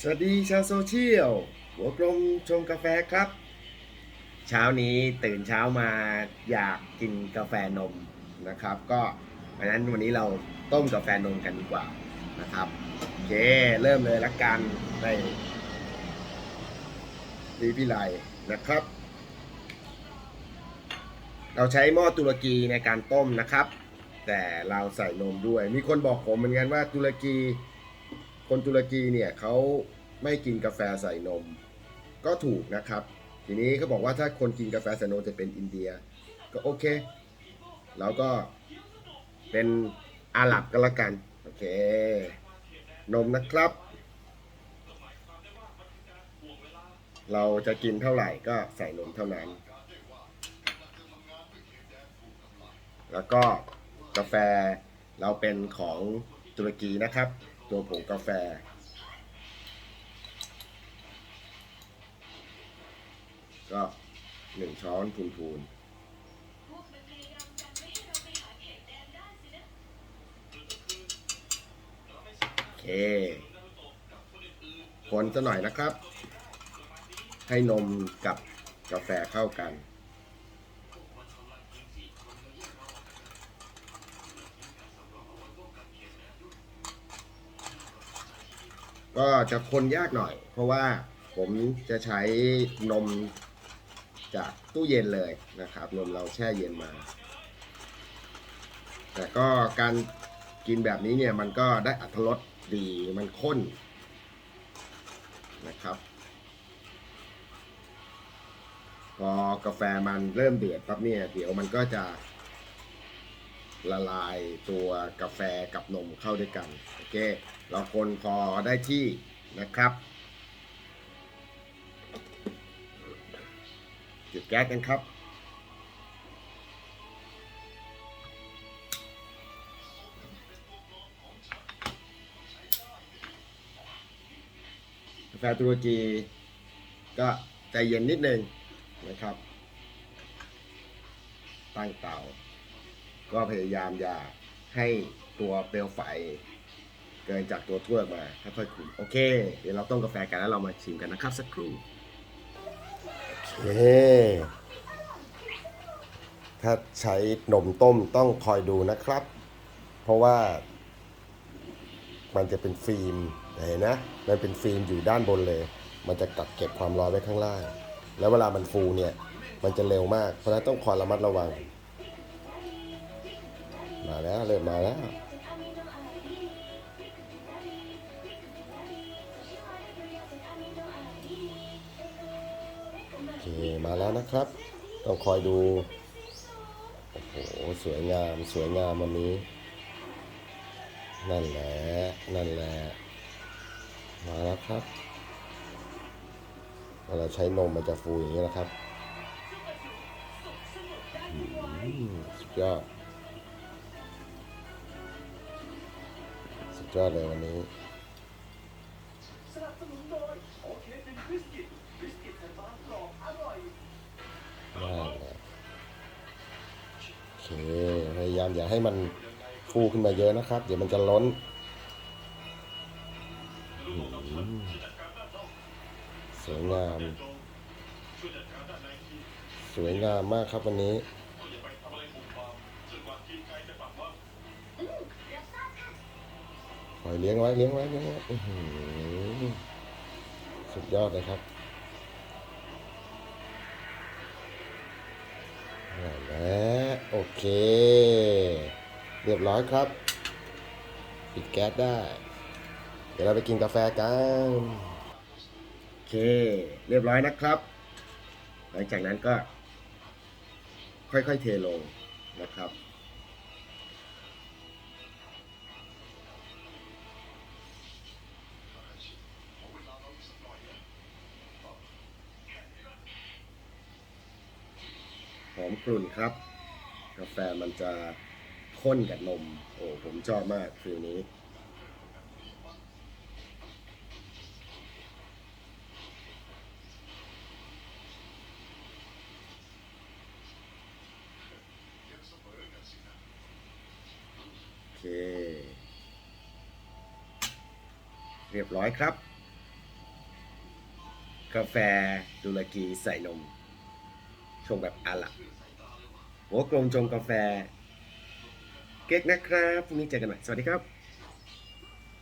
สวัสดีชาวโซเชียล หัวกลมชงกาแฟครับ เช้านี้ตื่นเช้ามาอยากกินกาแฟนมนะครับ ก็เพราะนั้นวันนี้เราต้มกาแฟนมกันดีกว่านะครับโอเคเริ่มเลยละกันในดีพิไลนะครับ เราใช้หม้อตุรกีในการต้มนะครับ แต่เราใส่นมด้วย มีคนบอกผมเหมือนกันว่าตุรกี คนตุรกีเนี่ยเขาไม่กินกาแฟใส่นม ก็ถูกนะครับ ทีนี้เขาบอกว่าถ้าคนกินกาแฟใส่นมจะเป็นอินเดีย ก็โอเคเราก็เป็นอาหรับกันละกัน โอเคนมนะครับ เราจะกินเท่าไหร่ก็ใส่นมเท่านั้น แล้วก็กาแฟเราเป็นของตุรกีนะครับ ตัวผงกาแฟ ก็หนึ่งช้อนพูนๆโอเคคนซะหน่อยนะครับ ให้นมกับกาแฟเข้ากัน ก็จะคนยากหน่อย เพราะว่าผมจะใช้นมจากตู้เย็นเลยนะครับนมเราแช่เย็นมา แต่ก็การกินแบบนี้เนี่ยมันก็ได้อัตรสดีมันข้นนะครับ พอกาแฟมันเริ่มเดือดปั๊บเนี่ยเดี๋ยวมันก็จะ ละลายตัวกาแฟกับนมเข้าด้วยกันโอเคเราคนพอได้ที่นะครับ จุดแก๊สกันครับ กาแฟตุรกีก็ใจเย็นนิดนึงนะครับ ตั้งเตา ก็พยายามอย่าให้ตัวเปลวไฟ เกินจากตัวถ้วยมาค่อยๆคุมโอเค เดี๋ยวเราต้มกาแฟกันแล้วเรามาชิมกันนะครับสักครู่โอเคถ้าใช้นมต้มต้องคอยดูนะครับ เพราะว่ามันจะเป็นฟิล์มเห็นนะ มันเป็นฟิล์มอยู่ด้านบนเลย มันจะกักเก็บความร้อนไว้ข้างล่าง แล้วเวลามันฟูเนี่ย มันจะเร็วมาก เพราะฉะนั้นต้องคอยระมัดระวัง มาแล้วเริ่มมาแล้วโอเคมาแล้วนะครับ ต้องคอยดู โอ้โห สวยงามสวยงามวันนี้ นั่นแหละ นั่นแหละ มาแล้วครับเวลาใช้นมมันจะฟูอย่างนี้นะครับอืมสุดยอด ยอดเลยวันนี้ยโอเคเป็นบิสกิตบิสกิตแผ่นบางกรอบอร่อยได้เลยโอเคพยายามอย่าให้มันฟูขึ้นมาเยอะนะครับ เดี๋ยวมันจะล้น สวยงาม สวยงามมากครับวันนี้ ปล่อยเลี้ยงไว้เลี้ยงไว้เลี้ยงไว้สุดยอดเลยครับนั่นแหละโอเค เรียบร้อยครับ ปิดแก๊สได้ เดี๋ยวเราไปกินกาแฟกันโอเค เรียบร้อยนะครับ หลังจากนั้นก็ค่อยๆเทลงนะครับ หอมกลุ่นครับ กาแฟมันจะข้นกับนม โอ้ผมชอบมากฟิลนี้ โอเค เรียบร้อยครับ กาแฟตุรกีใส่นม ชงแบบอาลับหัวกลมชงกาแฟ เก๊กนะครับพรุ่งนี้เจอกันใหม่สวัสดีครับ